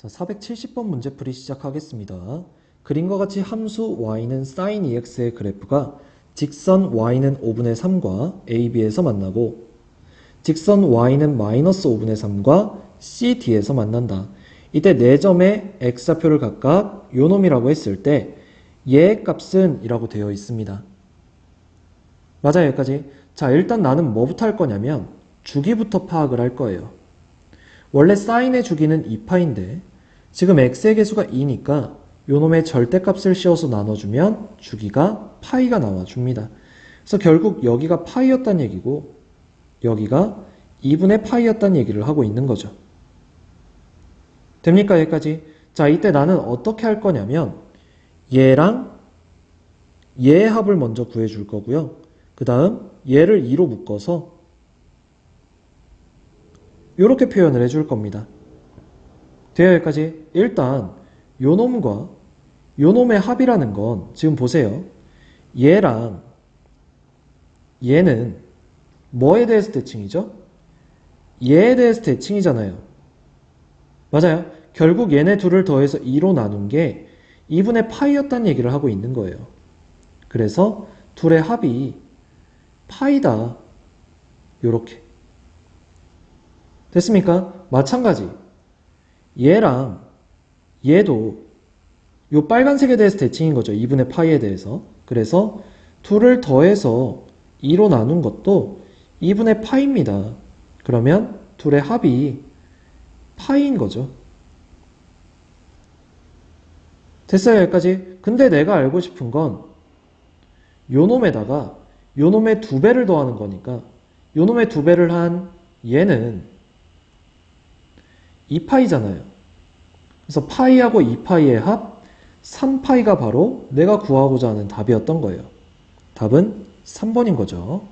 자, 470번 문제풀이 시작하겠습니다. 그림과 같이 함수 y는 sin ex의 그래프가 직선 y는 5분의 3과 ab에서 만나고 직선 y는 마이너스 5분의 3과 cd에서 만난다. 이때 4점의 x좌표를 각각 요놈이라고 했을 때 얘의 값은 이라고 되어 있습니다. 맞아요, 여기까지. 자, 일단 나는 뭐부터 할 거냐면 주기부터 파악을 할 거예요. 원래 사인의 주기는 2파인데 지금 x의 개수가 2니까 요놈의 절대값을 씌워서 나눠주면 주기가 파이가 나와줍니다. 그래서 결국 여기가 파이였단 얘기고 여기가 2분의 파이였단 얘기를 하고 있는 거죠. 됩니까 여기까지? 자 이때 나는 어떻게 할 거냐면 얘랑 얘의 합을 먼저 구해줄 거고요. 그 다음 얘를 2로 묶어서 이렇게 표현을 해줄 겁니다. 돼요 여기까지? 일단 요 놈과 요 놈의 합이라는 건 지금 보세요. 얘랑 얘는 뭐에 대해서 대칭이죠? 얘에 대해서 대칭이잖아요. 맞아요. 결국 얘네 둘을 더해서 2로 나눈 게 2분의 파이였다는 얘기를 하고 있는 거예요. 그래서 둘의 합이 파이다. 요렇게. 됐습니까? 마찬가지. 얘랑 얘도 요 빨간색에 대해서 대칭인 거죠. 2분의 파이에 대해서. 그래서 둘을 더해서 2로 나눈 것도 2분의 파이입니다. 그러면 둘의 합이 파이인 거죠. 됐어요, 여기까지? 근데 내가 알고 싶은 건 요놈에다가 요놈의 두 배를 더하는 거니까 요놈의 두 배를 한 얘는 2파이잖아요. 그래서 파이하고 2파이의 합 3파이가 바로 내가 구하고자 하는 답이었던 거예요. 답은 3번인 거죠.